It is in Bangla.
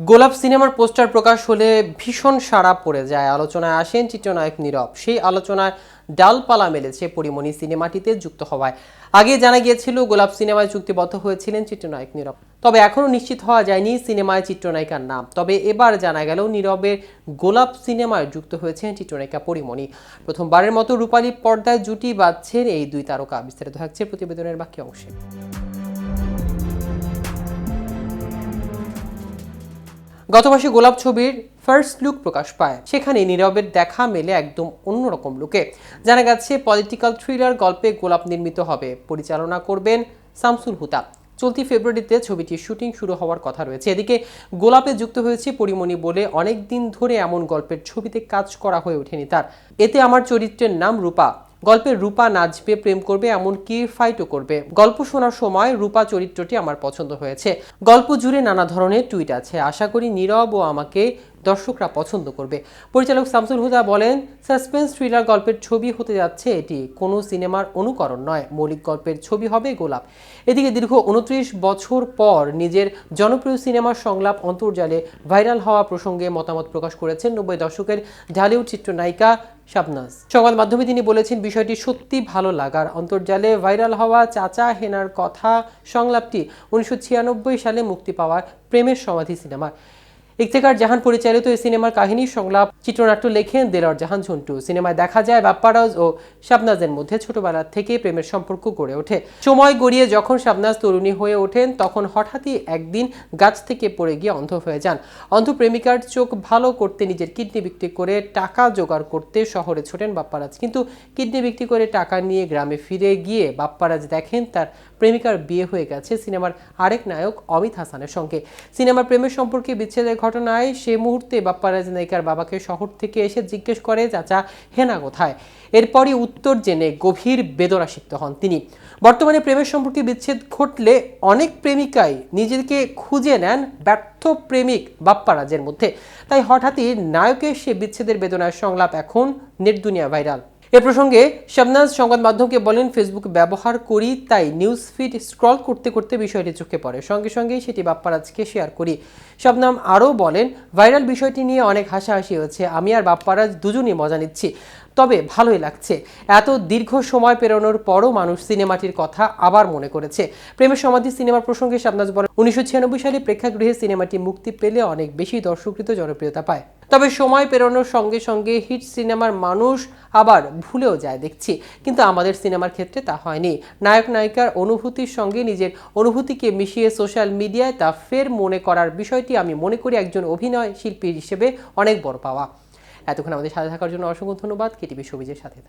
গোলাপ সিনেমার পোস্টার প্রকাশ হলে ভীষণ সাড়া পড়ে যায়। আলোচনায় আসেন চিত্রনায়ক নীরব। সেই আলোচনায় ডালপালা মেলেছে পরিমণি সিনেমাটিতে যুক্ত হওয়ায়। আগে জানা গিয়েছিল, গোলাপ সিনেমায় চুক্তিবদ্ধ হয়েছিলেন চিত্রনায়ক নীরব। তবে এখনও নিশ্চিত হওয়া যায়নি সিনেমায় চিত্রনায়িকার নাম। তবে এবার জানা গেল, নীরবের গোলাপ সিনেমায় যুক্ত হয়েছেন চিত্রনায়িকা পরিমণি। প্রথমবারের মতো রূপালী পর্দায় জুটি বাঁধছেন এই দুই তারকা। বিস্তারিত থাকছে প্রতিবেদনের বাকি অংশে। গত মাসে গোলাপ ছবির ফার্স্ট লুক প্রকাশ পায়। সেখানে নীরবের দেখা মেলে একদম অন্যরকম লুকে জানা গেছে পলিটিক্যাল থ্রিলার গল্পে গোলাপ নির্মিত হবে। পরিচালনা করবেন শামসুল হুতা চলতি ফেব্রুয়ারিতে ছবিটির শুটিং শুরু হওয়ার কথা রয়েছে। এদিকে গোলাপে যুক্ত হয়েছে পরিমণি বলে অনেক দিন ধরে এমন গল্পের ছবিতে কাজ করা হয়ে ওঠেনি তার। এতে আমার চরিত্রের নাম রূপা। গল্পের রূপা নাচবে প্রেম করবে এমন কি ফাইটও করবে। গল্প শোনার সময় রূপা চরিত্রটি আমার পছন্দ হয়েছে। গল্প জুড়ে নানা ধরনের টুইট আছে। আশা করি নীরব ও আমাকে দর্শকরা পছন্দ করবে। পরিচালক শামসুল হুদা বলেন, সাসপেন্স থ্রিলার গল্পের ছবি হতে যাচ্ছে, এটি কোনো সিনেমার অনুকরণ নয়, মৌলিক গল্পের ছবি হবে গোলাপ। এদিকে দীর্ঘ উনত্রিশ বছর পর নিজের জনপ্রিয় সিনেমার সংলাপ অন্তর্জালে ভাইরাল হওয়া প্রসঙ্গে মতামত প্রকাশ করেছেন নব্বই দশকের ঢালিউড চিত্রনায়িকা শাবনাজ। সংবাদ মাধ্যমে তিনি বলেছেন, বিষয়টি সত্যি ভালো লাগার অন্তর্জালে ভাইরাল হওয়া চাচা হেনার কথা সংলাপটি উনিশশো ছিয়ানব্বই সালে মুক্তি পাওয়া প্রেমের সমাধি সিনেমা ইফতেখার জাহান পরিচালিত এই সিনেমার কাহিনী, সংলাপ, চিত্রনাট্য লেখেন দেলার জাহান ঝন্টু। সিনেমায় দেখা যায় বাপ্পারাজ ও শাবনাজের মধ্যে ছোটবেলা থেকে প্রেমের সম্পর্ক গড়ে ওঠে। সময় গড়িয়ে যখন শাবনাজ তরুণী হয়ে ওঠেন, তখন হঠাৎই একদিন গাছ থেকে পড়ে গিয়ে অন্ধ হয়ে যান। অন্ধ প্রেমিকার চোখ ভালো করতে নিজের কিডনি বিক্রি করে টাকা জোগাড় করতে শহরে ছোটেন বাপ্পারাজ কিন্তু কিডনি বিক্রি করে টাকা নিয়ে গ্রামে ফিরে গিয়ে বাপ্পারাজ দেখেন তার প্রেমিকার বিয়ে হয়ে গেছে সিনেমার আরেক নায়ক অমিত হাসানের সঙ্গে। সিনেমার প্রেমের সম্পর্কে বিচ্ছেদের ঘটনায় সে মুহূর্তে বাপ্পারাজ নায়িকার বাবাকে শহর থেকে এসে জিজ্ঞেস করে, চাচা, হেনা কোথায়? এরপরই উত্তর জেনে গভীর বেদনা সিক্ত হন তিনি। বর্তমানে প্রেমের সম্পর্কে বিচ্ছেদ ঘটলে অনেক প্রেমিকাই নিজেকে খুঁজে নেন ব্যর্থ প্রেমিক বাপ্পারাজের মধ্যে। তাই হঠাৎই নায়কের সে বিচ্ছেদের বেদনার সংলাপ এখন নেট দুনিয়া ভাইরাল। এ প্রসঙ্গে শাবনাজ সংবাদ মাধ্যমকে বলেন, ফেসবুক ব্যবহার করি, তাই নিউজ ফিড স্ক্রল করতে করতে বিষয়টি চোখে পড়ে। সঙ্গে সঙ্গেই সেটি বাপ্পারাজকে শেয়ার করি। শবনাম আরও বলেন, ভাইরাল বিষয়টি নিয়ে অনেক হাসাহাসি হচ্ছে। আমি আর বাপ্পারাজ দুজনই মজা নিচ্ছি। তবে ভালোই লাগছে। এত দীর্ঘ সময় পেরোনোর পরও মানুষ সিনেমাটির কথা আবার মনে করেছে। প্রেমের সমাধি সিনেমার প্রসঙ্গে শাবনাজ বলেন, উনিশশো সালে প্রেক্ষাগৃহে সিনেমাটি মুক্তি পেলে অনেক বেশি দর্শকৃত জনপ্রিয়তা পায়। তবে সময় পেরোনোর সঙ্গে সঙ্গে হিট সিনেমার মানুষ আবার ভুলেও যায় দেখছি। কিন্তু আমাদের সিনেমার ক্ষেত্রে তা হয়নি। নায়ক নায়িকার অনুভূতির সঙ্গে নিজের অনুভূতিকে মিশিয়ে সোশ্যাল মিডিয়ায় তা ফের মনে করার বিষয়টি আমি মনে করি একজন অভিনয় শিল্পী হিসেবে অনেক বড় পাওয়া। এতক্ষণ আমাদের সাথে থাকার জন্য অসংখ্য ধন্যবাদ কেটিভি সবিজের সাথে।